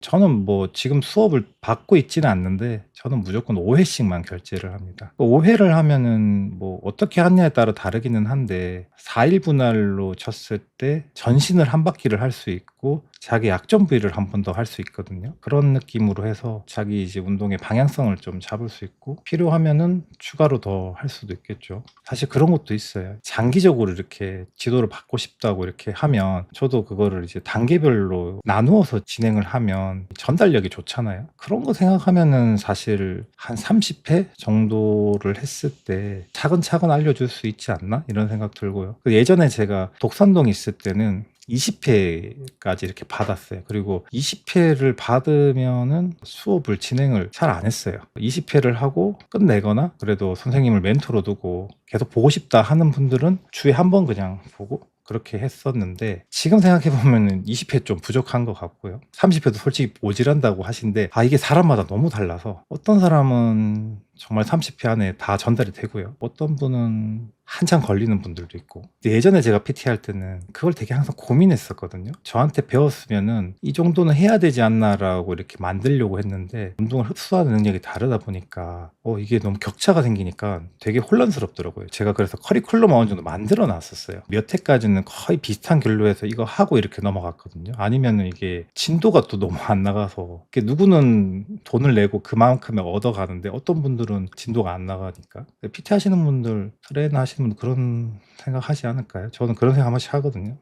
저는 뭐 지금 수업을 받고 있지는 않는데 저는 무조건 5회씩만 결제를 합니다. 5회를 하면은 뭐 어떻게 하냐에 따라 다르기는 한데 4일 분할로 쳤을 때 전신을 한 바퀴를 할 수 있고 자기 약점 부위를 한 번 더 할 수 있거든요. 그런 느낌으로 해서 자기 이제 운동의 방향성을 좀 잡을 수 있고 필요하면은 추가로 더 할 수도 있겠죠. 사실 그런 것도 있어요. 장기적으로 이렇게 지도를 받고 싶다고 이렇게 하면 저도 그거를 이제 단계별로 나누어서 진행을 하면 전달력이 좋잖아요. 그런 거 생각하면은 사실 한 30회 정도를 했을 때 차근차근 알려줄 수 있지 않나 이런 생각 들고요. 그 예전에 제가 독산동 있을 때는 20회까지 이렇게 받았어요. 그리고 20회를 받으면은 수업을 진행을 잘 안 했어요. 20회를 하고 끝내거나 그래도 선생님을 멘토로 두고 계속 보고 싶다 하는 분들은 주에 한 번 그냥 보고 그렇게 했었는데 지금 생각해 보면은 20회 좀 부족한 것 같고요. 30회도 솔직히 모질한다고 하신데 아 이게 사람마다 너무 달라서 어떤 사람은 정말 30회 안에 다 전달이 되고요. 어떤 분은 한참 걸리는 분들도 있고 예전에 제가 PT 할 때는 그걸 되게 항상 고민했었거든요. 저한테 배웠으면은 이 정도는 해야 되지 않나라고 이렇게 만들려고 했는데 운동을 흡수하는 능력이 다르다 보니까 어 이게 너무 격차가 생기니까 되게 혼란스럽더라고요. 제가 그래서 커리큘럼 어느 정도 만들어 놨었어요. 몇 회까지는 거의 비슷한 결로 해서 이거 하고 이렇게 넘어갔거든요. 아니면은 이게 진도가 또 너무 안 나가서 누구는 돈을 내고 그만큼의 얻어가는데 어떤 분들은 진도가 안 나가니까 PT 하시는 분들 트레이너 하시는 분들 그런 생각 하지 않을까요? 저는 그런 생각 한 번씩 하거든요.